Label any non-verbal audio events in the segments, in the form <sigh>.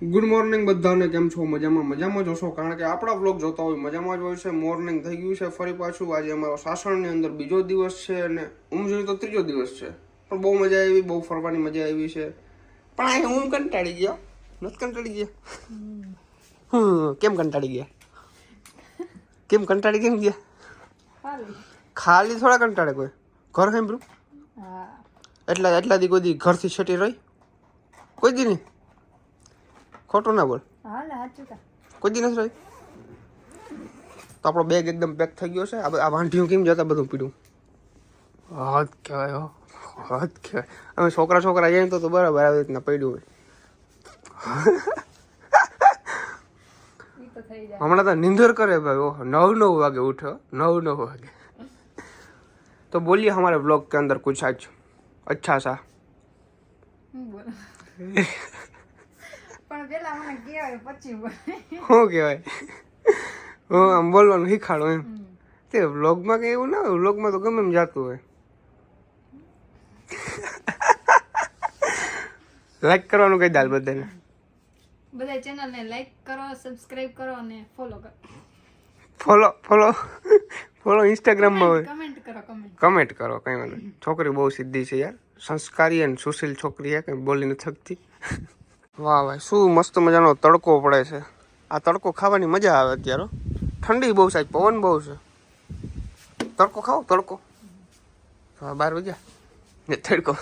Good morning બધાને કેમ છો? મજામાં મજામાં જ હશો? કારણ કે આપણા બ્લોગ જોતા હોય મજામાં જ હોય છે. મોર્નિંગ થઈ ગયું છે ફરી પાછું. આજે અમારો સાસણની અંદર બીજો દિવસ છે અને ઊંઘ જોઈએ તો ત્રીજો દિવસ છે. પણ બહુ મજા આવી બહુ ફરવાની મજા આવી છે. પણ અહીંયા હું કંટાળી ગયો. નથી કંટાળી ગયા? હમ કેમ કંટાળી ગયા? કેમ કંટાળી કેમ ગયા? ખાલી. ખાલી થોડા કંટાળે કોઈ? ઘર સાંભળ્યું? એટલા એટલા દી કોઈ દી ઘરથી છેટી રહી? કોઈ દી નહીં? खोटो ना बोल कोई दिन रही तो आप बेग एकदम पैक थी गए अब आ वाठियों केम जाता बढ़ू पीड़ू हाथ क्या हाथ क्या अब छोकरा तो हम निंदर करे भाई नौ नौ वगे उठ नौ नौ वगे तो बोलिए हमारे ब्लॉग के अंदर कुछ आज अच्छा सा પણ પેલા મને કહેવાય પછી શું કહેવાય? હું આમ બોલવાનું શીખાડો એમ. તે વ્લોગમાં કંઈ એવું ના હોય વ્લોગમાં તો ગમે એમ જાતું હોય. લાઈક કરવાનું કઈ દાલ બધાને. બધા ચેનલને લાઈક કરો સબસ્ક્રાઇબ કરો અને ફોલો કરો. ફોલો ફોલો ફોલો ઇન્સ્ટાગ્રામમાં હોય. કમેન્ટ કરો કમેન્ટ કમેન્ટ કરો કંઈ વાંધો. છોકરી બહુ સીધી છે યાર. સંસ્કારી અને સુશીલ છોકરી છે કંઈ બોલી નથી શકતી. વાહ ભાઈ શું મસ્ત મજાનો તડકો પડે છે. આ તડકો ખાવાની મજા આવે અત્યારે ઠંડી બહુ સાહેબ પવન બહુ છે. તડકો ખાઓ તડકો. હા બાર વાગ્યા. ને તડકો.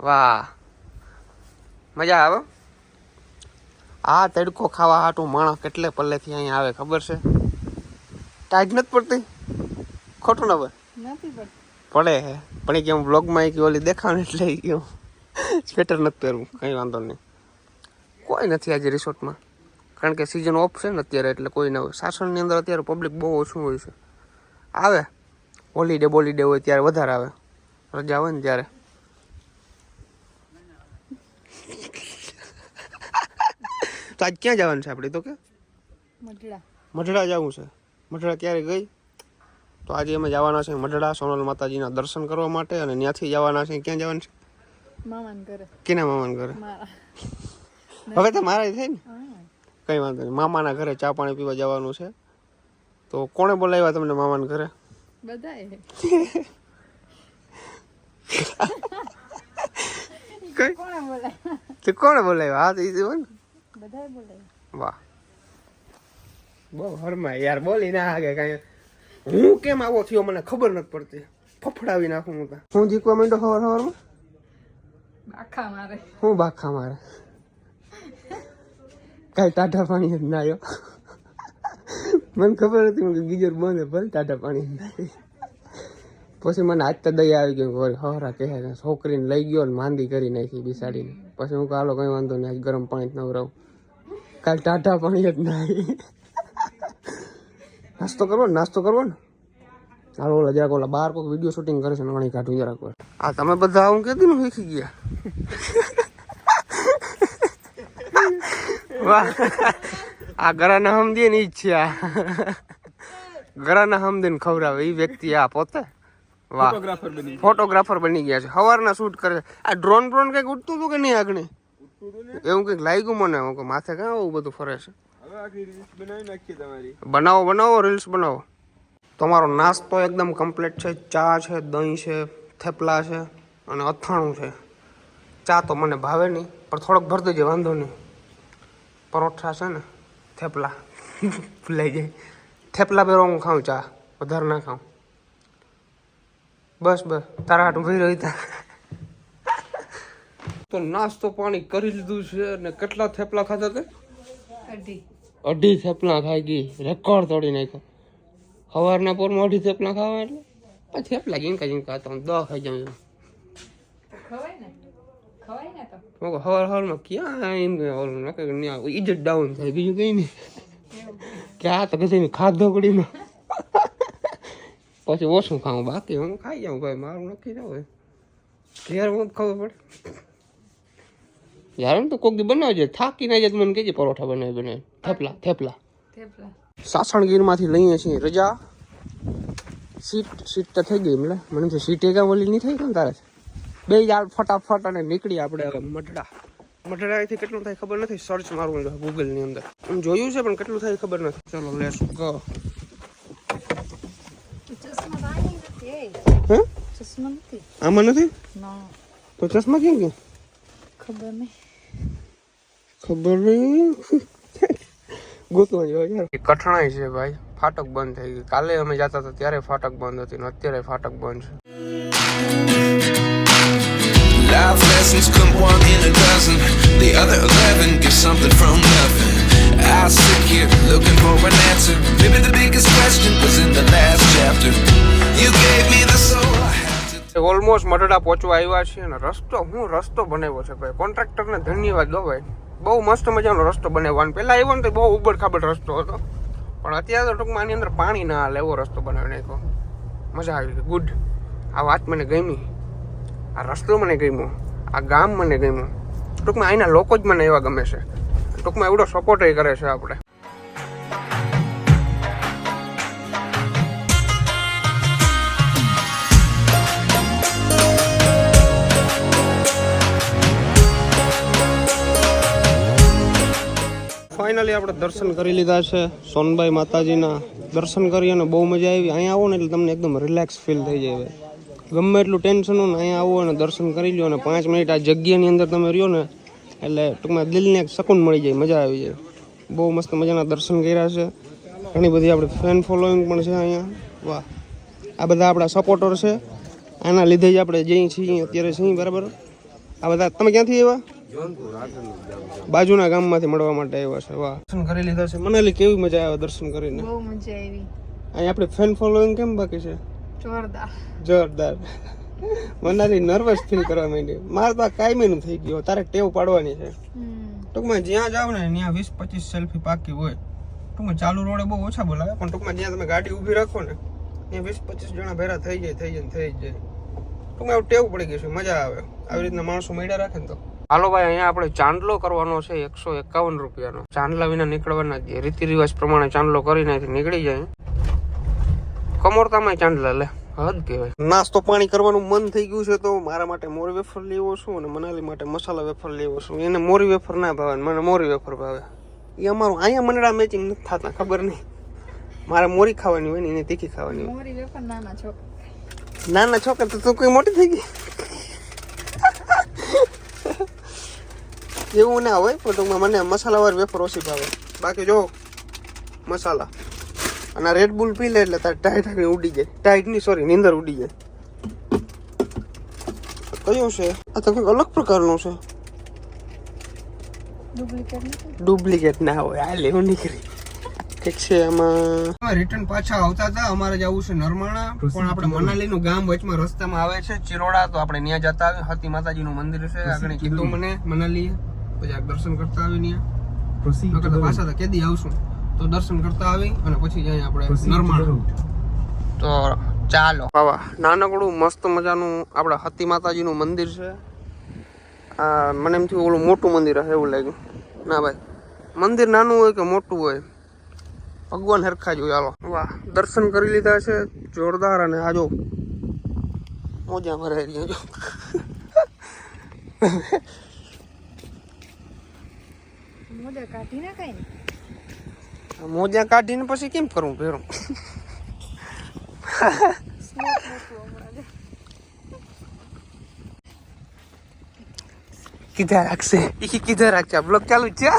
વાહ. મજા આવે આ તડકો ખાવા હાટું માણસ કેટલે પલ્લેથી અહીંયા આવે ખબર છે? ટાઈટ નથી પડતી? ખોટું ના પડે પડે હે પણ કેમ બ્લોગમાં એક ઓલી દેખાણ એટલે હું <laughs> સ્વેટર નથી પહેરવું કંઈ વાંધો નહીં. કોઈ નથી આજે રિસોર્ટમાં. કારણ કે સિઝન ઓફ છે ને અત્યારે એટલે કોઈ ના હોય સાસણની અંદર અત્યારે પબ્લિક બહુ ઓછું હોય છે. આવે. હોલીડે બોલીડે હોય ત્યારે વધારે આવે. રજા હોય ને ત્યારે. તો આજ ક્યાં જવાનું છે આપણે તો કે? મઢડા. મઢડા જવું છે. મઢડા ક્યારે ગઈ? તો આજે અમે જવાના છે મઢડા સોનલ માતાજીના દર્શન કરવા માટે અને ત્યાંથી જવાના છે ક્યાં જવાનું છે? મામાન ઘરે. કેના મામાના ઘરે? મારા. હવે તો મારા થાય ને? કઈ વાંધો નહીં. મામાના ઘરે ચા પાણી પીવા જવાનું છે. તો કોણે બોલાવ્યા તમને મામાના ઘરે? બધાએ. <laughs> કઈ? કોણે બોલે તે કોણે બોલાવ્યા? હા તો ઈ બધાએ વાહ. બહુ હરમાય યાર બોલી ના આગે કાંઈ. હું કેમ આવો થયો મને ખબર નથી પડતી. ફફડાવી નાખું હું હું જીકવા માંડ્યો ખબર સવારમાં આખા મારે. હું બાખા મારે? કાંઈ ટાટા પાણી જ ના મને ખબર હતી કે ગીજર બંધ ભલે ટાટા પાણી ના પછી મને આજ તો દયા આવી ગઈ, વળી હવરા કહે છોકરીને લઈ ગયો ને માંદી કરી નાખી બિસાડીને. પછી હું કાલો કઈ વાંધો નહીં, આજ ગરમ પાણી ન નવરાવું. કાલ ટાટા પાણી જ ના નાસ્તો કરવો ને, નાસ્તો કરવો ને? હાલો ઓલા જરાક ઓલા બાર કોઈક વીડિયો શૂટિંગ કરે છે ને કાઢું જરાક વાર આ તમે બધા આવું કીધું નું શીખી ગયા? <laughs> વાહ. આ ગરાના સમજીએ ને ઈ જ છે આ. ગરાના હમદીને ખવડાવે એ વ્યક્તિ આ પોતે. વાહ. ફોટોગ્રાફર બની ગયા. છે. સવારના શૂટ કરે છે. આ ડ્રોન ડ્રોન કંઈક ઉડતું હતું કે નહીં આગળ? એવું કંઈક લાગ્યું મને. હું કે માથે કાં આવું બધું ફરે છે? બનાવો બનાવો રીલ્સ બનાવો. તમારો નાસ્તો એકદમ કમ્પ્લીટ છે. ચા છે દહીં છે થેપલા છે અને અથાણું છે. ચા તો મને ભાવે નહીં પણ થોડોક ભર દેજે વાંધો નહીં. પરોઠા છે ને થેપલા. <laughs> ભૂલાઈ જાય થેપલા પહેરો હું ખાઉં ચા વધારે ના ખાઉં. બસ બસ. તારા હાટું ભાઈ રહી તા. તો નાસ્તો પાણી કરી લીધું છે અને કેટલા થેપલા ખાધા તે? અઢી. અઢી થેપલા ખાઈ ગઈ. રેકોર્ડ તોડી નાખ્યો. સવારના પોરમાં અઢી થેપલા ખાવા એટલે પછી થેપલા જીંકા જીંકા હું દહ ખાઈ જાઉં છું. હવાર હવારમાં ક્યાં એમ ન્યા ઇજ્જત ડાઉન થાય બીજું કંઈ નહીં. કે આ તો કદી ખાધો કડીમાં પછી ઓછું ખાવું બાકી હું ખાઈ જાઉં ભાઈ મારું નક્કી ના હોય. ઘેર હું ખબર પડે. યાર તો કોક દી બનાવજે થાકી ના જાય મને કહેજે પરોઠા બનાવી બનાવી. થેપલા થેપલા. થેપલા. સાસણગીરમાંથી લઈએ છીએ રજા. સીટ સીટ તો થઈ ગઈ એટલે મને તો સીટ એક ઓલી નહીં થઈ ને તારે? બે યાર ફટાફટ અને નીકળી આપણે હવે મઢડા. મઢડાથી કેટલું થાય ખબર નથી સર્ચ મારવું ગૂગલની અંદર. આમ જોયું છે પણ કેટલું થાય ખબર નથી. ચલો લેશું ગો ચશ્મા તો આની નથી. એ હે? ચશ્મા નથી. આમાં નથી? તો ચશ્મા કેમ કે? ખબર નહીં. ખબર નહીં. ગોતવા જેવા યાર કઠણાઈ છે ભાઈ ફાટક બંધ થઈ ગઈ કાલે અમે જતા હતા ત્યારે ફાટક બંધ હતી ને અત્યારે ફાટક બંધ છે Life lessons come one in a dozen. The other eleven get something from nothing. I sit here looking for an answer. Maybe the biggest question was in the last chapter. You gave me the soul I had almost Madhda પહોંચવા આવ્યા છીએ અને રસ્તો હું રસ્તો બનાવ્યો છે ભાઈ કોન્ટ્રાક્ટરને ધન્યવાદ દો ભાઈ બહુ મસ્ત મજાનો રસ્તો બનાવવાનો પહેલાં આવ્યો ને તો બહુ ઉબડ ખાબડ રસ્તો હતો. પણ અત્યારે તો ટૂંકમાં આની અંદર પાણી ના હાલે એવો રસ્તો બનાવી નાખ્યો મજા આવી ગઈ. ગુડ આ વાત મને ગમી. આ રસ્તો મને ગમ્યો. આ ગામ મને ગમ્યું. ટૂંકમાં અહીંના લોકો જ મને એવા ગમે છે. ટૂંકમાં એવડો સપોર્ટ કરે છે આપણે. ફાઇનલી આપણે દર્શન કરી લીધા છે. સોનબાઈ માતાજીના દર્શન કરી અને બહુ મજા આવી. અહીંયા આવો ને એટલે તમને એકદમ રિલેક્સ ફીલ થઈ જાય ગમે એટલું ટેન્શન હોય ને અહીંયા આવો અને દર્શન કરી લો અને પાંચ મિનિટ આ જગ્યાની અંદર તમે રહ્યો ને એટલે ટૂંકમાં દિલને એક શકૂન મળી જાય, મજા આવી જાય. બહુ મસ્ત મજાના દર્શન કર્યા છે. ઘણી બધી આપણે ફેન ફોલોઈંગ પણ છે અહીંયા. વાહ. આ બધા આપણા સપોર્ટર છે. આના લીધે જ આપણે જઈ છીએ, અત્યારે છીએ, બરાબર? આ બધા, તમે ક્યાંથી આવ્યા? બાજુના ગામમાંથી મળવા માટે આવ્યા છે વાહ. દર્શન કરી લીધા છે. મનાલી કેવી મજા આવે દર્શન કરીને? બહુ મજા આવી. અહીં આપણે ફેન ફોલોઈંગ કેમ બાકી છે? જોરદાર. જોરદાર. મનાલી નર્વસ ફીલ કરવા માંડી મારે તો આ કાયમીનું થઈ ગયું. તારે ટેવ પાડવાની છે. ટૂંકમાં જ્યાં જાવ ને ત્યાં વીસ પચીસ સેલ્ફી પાકી હોય. ટૂંકમાં ચાલુ રોડે બહુ ઓછા બોલાવે પણ ટૂંકમાં જ્યાં તમે ગાડી ઊભી રાખો ને ત્યાં વીસ પચીસ જણા ભેરા થઈ જાય થઈ જાય ને થઈ જાય. ટૂંકમાં એવું ટેવ પડી ગયું છે. મજા આવે. આવી રીતના માણસો મળ્યા રાખે ને તો. હાલો ભાઈ અહીંયા આપણે ચાંદલો કરવાનો છે એકસો એકાવન રૂપિયાનો. ચાંદલા વિના નીકળવાના જ રીતિ રિવાજ પ્રમાણે ચાંદલો કરીને અહીંથી નીકળી જાય. કમોરતામાં ચાંદલા લે હદ કહેવાય. નાસ્તો પાણી કરવાનું મન થઈ ગયું છે તો મારા માટે મોરી વેફર લેવો છું અને મનાલી માટે મસાલા વેફર લેવો છું. એને મોરી વેફર ના ભાવે મને મોરી વેફર ભાવે. એ અમારું અહીંયા મંડળા મેચિંગ નથી થતા ખબર નહીં. મારે મોરી ખાવાની હોય ને એને તીખી ખાવાની હોય. નાના છોકરા તો તું કોઈ મોટી થઈ ગઈ? એવું ના હોય પણ ટૂંકમાં મને મસાલાવાળી વેફર ઓછી ભાવે. બાકી જો મસાલા. અને રેડ બુલ પી લે એટલે તારે ટાઈટ આગળ ઉડી જાય. ટાઈટની સોરી નીંદર ઉડી જાય. કયું છે? આ તો કંઈક અલગ પ્રકારનું છે. ડુપ્લિકેટ ના હોય. આ લેવું નીકળી. ઠીક છે આમાં. રિટર્ન પાછા આવતા હતા. અમારે જવું છે નરમાણા. પણ આપણે મનાલીનું ગામ વચમાં રસ્તામાં આવે છે. ચિરોડા તો આપણે ત્યાં જતા આવે હતી માતાજીનું મંદિર છે. આગળ કીધું મને મનાલી પછી આ દર્શન કરતા આવી ત્યાં. નકર તો પાછા તો કેદી આવશું. તો દર્શન કરતા આવી અને પછી જાય આપણે નરમાણા તો ચાલો. બાબા નાનકડું મસ્ત મજાનું આપણા હતી માતાજીનું મંદિર છે. આ મને એમ થયું ઓલું મોટું મંદિર હશે એવું લાગ્યું. ના ભાઈ મંદિર નાનું હોય કે મોટું હોય? ભગવાન હરખા જ હોય હાલો. વાહ દર્શન કરી લીધા છે જોરદાર અને આજો મોજા મરાઈ રહ્યા જો મોઢે કાઢી નાખાય ને? મોજા કાઢીને પછી કેમ કરવું ભેરું. કીધા રાખશે. ઈ કીધા રાખશે. બ્લોક ચાલુ છે.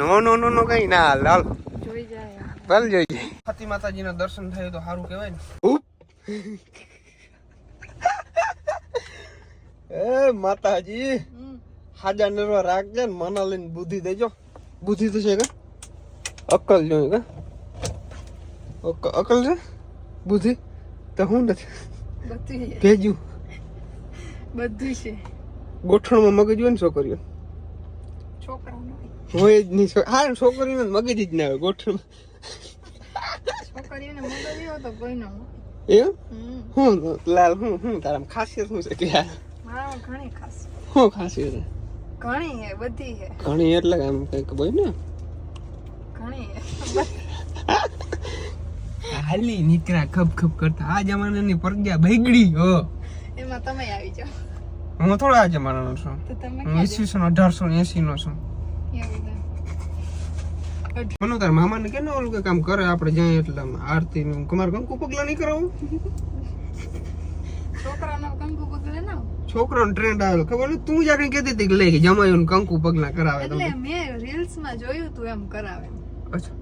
નો નો નો નો કઈ ના લાલ. હાલ જોઈ જાય. ભલ જોઈ જાય. ફતી માતાજીના દર્શન થાય તો સારું કહેવાય ને. એ માતાજી. હાજા નરવા રાખજે ને મના લઈને બુદ્ધિ દેજો બુદ્ધિ તો છે કે? અક્કલ જોઈએ કે? અક- અક્કલ છે? બુદ્ધિ? તો હું નથી. બધું ભેજ્યું બધું છે. ગોઠણમાં મગજ હોય ને છોકરીઓ. છોકરાનું હોય. જ નહીં. હા છોકરીઓને મગજ જ ના હોય ગોઠણ. છોકરીઓને મગજ એવો તો કોઈનો એમ હું લાલ હું હું તારા ખાસિયત શું છે? કે યાર ઘણી ખાસ શું ખાસિયત ઘણી હે બધી હે. ઘણી એટલે આમ કંઈક બોય ને. ઘણી હાલી નીકળ્યા ખપ ખપ કરતા. આ જમાનાની પ્રજ્ઞા બગડી હો. એમાં તમે આવી જાઓ. હું થોડો આ જમાનાનો છું. તો તમે હું ઈસવીસન અઢારસો એસી નો છું. મને તાર મામાને કે ઓલું કે કામ કરે? આપણે જાય એટલે આરતી નું કમાર કંકુ પગલા નહીં કરાવું? છોકરાનો કંકુ પગલા ના છોકરાનો ટ્રેન્ડ આવેલો ખબર નહીં તું જ્યાં કઈ કહેતી હતી કે લે કે જમાયું કંકુ પગલા કરાવે એટલે મેં રીલ્સમાં જોયું તું એમ કરાવે. અચ્છા.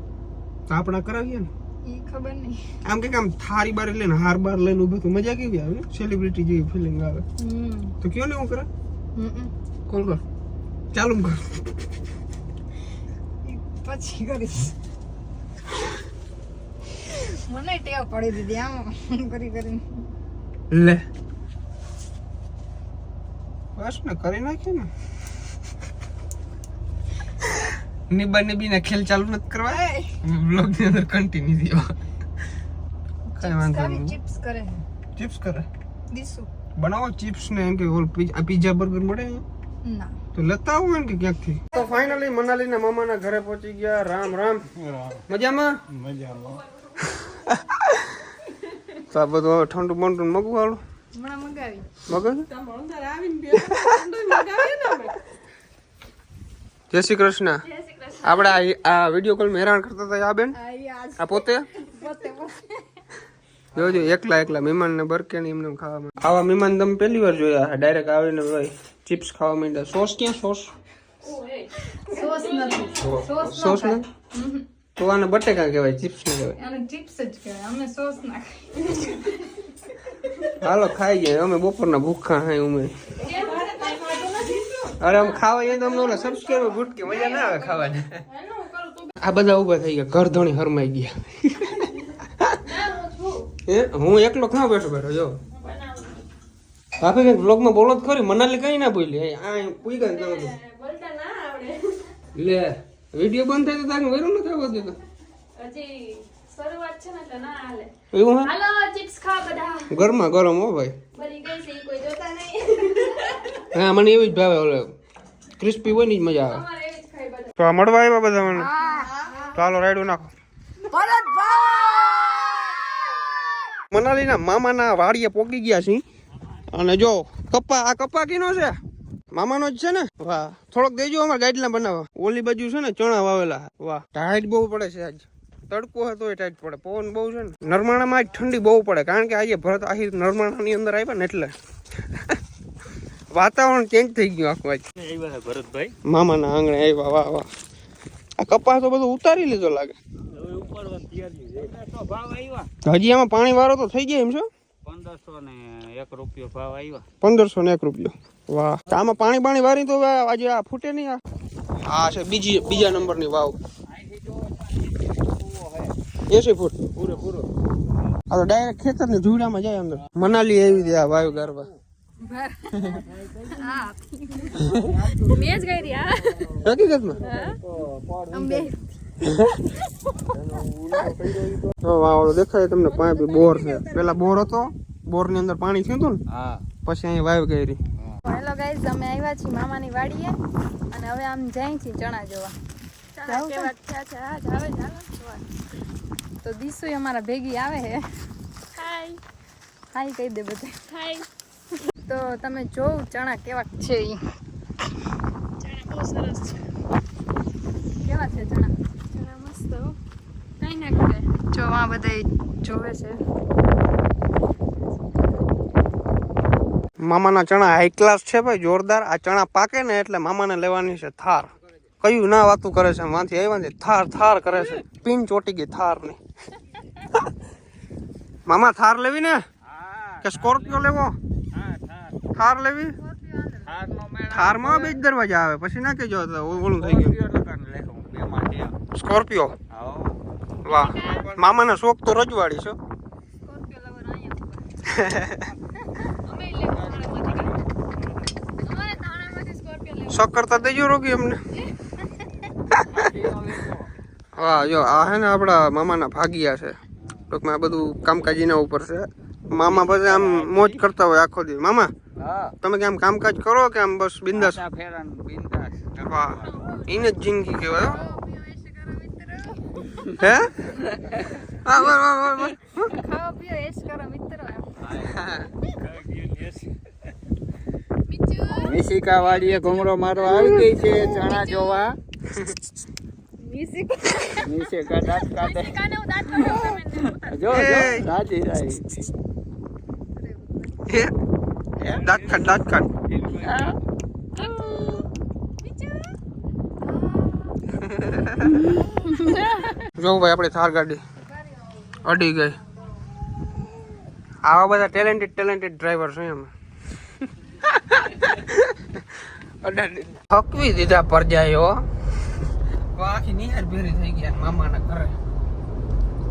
તો આપણે કરાવીએ ને? ઈ ખબર નહીં આમ કે આમ થારી બાર લઈને હાર બાર લઈને ઉભું તો મજા કેવી આવે? સેલિબ્રિટી જેવી ફિલિંગ આવે. હમ. તો કયો ને હું કરા? હમ. હમ. કોલ કર? ચાલુ કર. પછી કરીશ. મને ટેવ પડી દીધી આમ. કરી કરીને. લે. બસ ને કરી નાખીએ ને? નિબા નિબી ના ખેલ ચાલુ નથી કરવા? બ્લોગની અંદર કન્ટિન્યુ દેવા કઈ વાંધો નહીં. ચિપ્સ કરે ચિપ્સ કરે? દીસુ બનાવો ચિપ્સ ને એમ કે ઓલ પીઝા બર્ગર મળે ના. તો લેતા આવું એમ કે ક્યાંકથી? તો ફાઇનલી મનાલી ના મામાના ઘરે પહોંચી ગયા. રામ રામ. મજામાં? તો આ બધું હવે ઠંડુ બંડુ મગવાળું. હમણાં મંગાવી. મગજ? જય શ્રી કૃષ્ણ. આપણે આ- આ વીડિયો કોલ હેરાન કરતા હતા આ બેન? આ પોતે? જોજો એકલા એકલા મહેમાન ને બરકે ને એમને ખાવા. આવા મહેમાન તમે પહેલી વાર જોયા ડાયરેક્ટ આવીને ભાઈ ચિપ્સ ખાવા માંડ્યા. સોસ ક્યાં સોસ સોસ નથી. સોસ સોસ ને તો આને બટેકા કહેવાય ચિપ્સ ને કહેવાય. આને ચિપ્સ જ કહેવાય. અમે સોસ નાખી હાલો, ખાઈ જાય અમે બપોરના ભૂખા હાય ઉમે અરે, આમ ખાવા એ તો ઓલા સબસ્ક્રાઈબર ગુટકે મજા ના આવે ખાવાની. આ બધા ઊભા થઈ ગયા. ઘર ધણી હરમાઈ ગયા. હે, હું એકલો ખાવા બેઠો બેઠો? જો. ભાભી કંઈક બ્લોગમાં બોલો ખરી. મનાલી કઈ ના બોલી. એ, આ પૂઈ ગઈ કહું છું. લે વીડિયો બંધ થાય તો તારે વેરું નથી આવવા દેતો હજી શરૂઆત છે ને એટલે ના હાલે. એવું હા? હાલો ચિપ્સ ખા બધા. ગરમા ગરમ હો ભાઈ. બની ગઈ છે કોઈ જોતા નહીં. હા મને એવી જ ભાવે ઓલે ક્રિસ્પી હોય ને જ મજા આવે. અમારે એવી જ ખાઈ બધા. તો આ મળવા આવ્યા બધા મને? તો હાલો રાયડું નાખો. મનાલીના મામાના વાડીએ પોકી ગયા છીએ. અને જો કપ્પા આ કપ્પા કીનો છે? મામાનો જ છે ને? વાહ. થોડોક દેજો અમારે ગાઈડલા બનાવવા. ઓલી બાજુ છે ને ચણા વાવેલા. વાહ. ટાઈટ બહુ પડે છે આજ. તડકો હતો એ ટાઈટ પડે. પવન બહુ છે ને. નરમાણામાં જ ઠંડી બહુ પડે કારણ કે આજે ભરત આહી નરમાણાની અંદર આવ્યા ને એટલે <laughs> વાતાવરણ ચેન્જ થઈ ગયું આખું આજ. ભરતભાઈ? મામાના આંગણે આવ્યા વાહ વાહ. આ કપાસ તો બધું ઉતારી લીધો લાગે. હજી આમાં પાણી વાળો તો થઈ ગયો એમ છો? પંદરસો ને એક રૂપિયો ભાવ આવ્યા પંદરસો ને એક રૂપિયો. વાહ. આમાં પાણી પાણી વાળી તો આજે આ ફૂટે નહીં આ. આ છે બીજી બીજા નંબરની વાવ. એસી ફૂટ. પૂરેપૂરો આ તો ડાયરેક્ટ ખેતર ને ધૂળામાં જાય અંદર. મનાલી એવી દે આ વાયુ ગરબા ગઈ દેખાય તમને પાણી બોર છે. પેલા બોર હતો બોરની અંદર પાણી થયું હતું ને પછી અહીં વાયુ હેલો ગાઈઝ અમે આવ્યા છીએ મામાની વાડીએ અને હવે આમ જાય છીએ ચણા કેવા છે? જાવે. તો દીસુ અમારા ભેગી આવે હે. હાય હાય કહી દે બધે. હાય તો તમે જોવ ચણા કેવા છે ઈ. ચણા બહુ સરસ છે. કેવા છે ચણા? ચણા મસ્ત કઈ ના કરે. જો આ બધા જોવે છે. મામાના ચણા હાઈ ક્લાસ છે ભાઈ જોરદાર. આ ચણા પાકે ને એટલે મામાને લેવાની છે થાર. કયું ના વાતું કરે છે માંથી આવ્યા ને થાર થાર કરે છે. પિન ચોટી ગઈ થારની <laughs> મામા થાર લેવી ને? કે સ્કોર્પિયો લેવો. થાર. થાર લેવી? થારમાં થારમાં બે જ દરવાજા આવે પછી ના કેજો ઓલું થઈ ગયું. સ્કોર્પિયો વાહ. મામાના શોખ તો રજવાડી છે. સ્કોર્પિયો લવર અહીંયા <laughs> અમે લે અમારે થાણામાંથી સ્કોર્પિયો લેવું. શોખ કરતા દેજો રોગી અમને. <laughs> હા જો આ હે ને આપણા મામાના ભાગિયા છે. ટૂંકમાં આ બધું કામકાજીના ઉપર છે. મામા પછી આમ મોજ કરતા હોય આખો દી મામા તમે કે આમ કામકાજ કરો કે આમ બસ બિંદાસ? વાહ. એને જ જિંદગી કહેવાય હો. હે? વાહ વાહ ખાઓ પીઓ એસ કરો મિત્રો. નિશિકા વાડીએ ઘુમરો મારવા આવી ગઈ છે ચણા જોવા. <laughs> દાંત કાઢે. જો જો રાજી રહી દાંત ખાટ દાંત ખાટ જો ભાઈ આપણે થાર ગાડી અડી ગઈ. આવા બધા ટેલેન્ટેડ ટેલેન્ટેડ ડ્રાઈવર છે એમ. <laughs> થકવી દીધા પરજાયો. આખી નિહાર ભેરી થઈ ગયા મામાના ઘરે.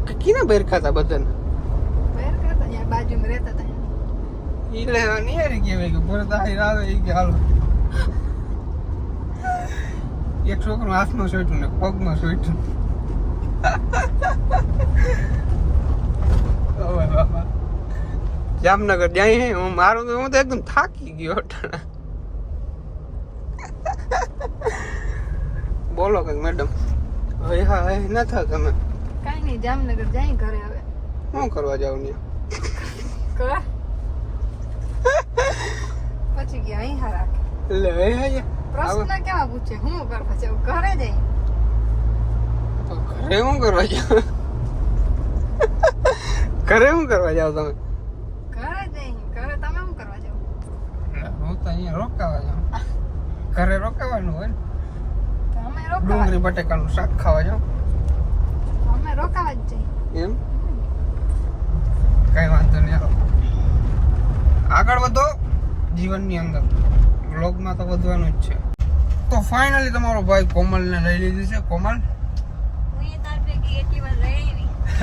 કે કીના બેર ખાતા બધાને? બહાર કરતા ત્યાં બાજુમાં રહેતા હતા ઈલે લે નિહારી કહેવાય કે ભરત આઈ આવે ઈ કે હાલો. એક છોકરો હાથમાં સોઈટું ને પગમાં સોઈટું ઓય જામનગર જાય હે હું મારું તો હું તો એકદમ થાકી ગયો અટાણે. બોલો કઈ મેડમ હવે હા હે ન થા તમે કાંઈ નહીં જામનગર જાય ઘરે હવે. શું કરવા જાવ ને કર પછી ગયા અહીં હા રાખે. લે હે હે પ્રશ્ન કેવા પૂછે? હું કરવા જાઉં? ઘરે જઈ? તો ઘરે શું કરવા જાવ ઘરે શું કરવા જાવ તમે? ઘરે જઈ? ઘરે તમે શું કરવા જાવ હું તો અહીંયા રોકાવા જાવ ઘરે રોકાવાનું હોય ને. ડુંગળી બટેકાનું શાક ખાવા જાવ અમે રોકાવા જ જઈએ. એમ? કઈ વાંધો નહીં આવો આગળ વધો જીવનની અંદર. બ્લોગમાં તો વધવાનું જ છે. તો ફાઇનલી તમારો ભાઈ કોમલને લઈ લીધી છે. કોમલ?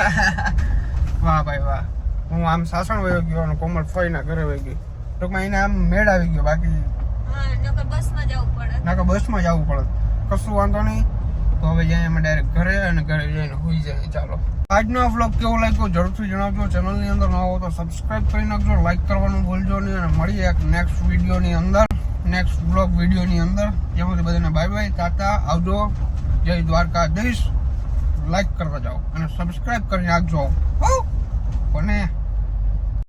<laughs> વાહ ભાઈ વાહ. હું આમ સાસણ વયો ગયો અને કોમલ ફઈના ઘરે વહી ગઈ ટૂંકમાં એને આમ મેળ આવી ગયો બાકી. નકર બસમાં જવું પડે. નકર બસમાં જવું પડે. કશું વાંધો નહીં. તો હવે જઈએ અમે ડાયરેક્ટ ઘરે અને ઘરે જઈને હોઈ જાય. ચાલો. આજનો આ વ્લોગ કેવો લાગ્યો જરૂરથી જણાવજો. ચેનલની અંદર ન હો તો સબસ્ક્રાઈબ કરી નાખજો. લાઈક કરવાનું ભૂલજો નહીં અને મળીએ એક નેક્સ્ટ વિડીયોની અંદર. નેક્સ્ટ વ્લોગ વિડીયોની અંદર. જેમાં બધાને બાય બાય તાતા આવજો. જય દ્વારકાધીશ. લાઈક કરવા જાઓ અને સબસ્ક્રાઈબ કરી નાખજો? કોને?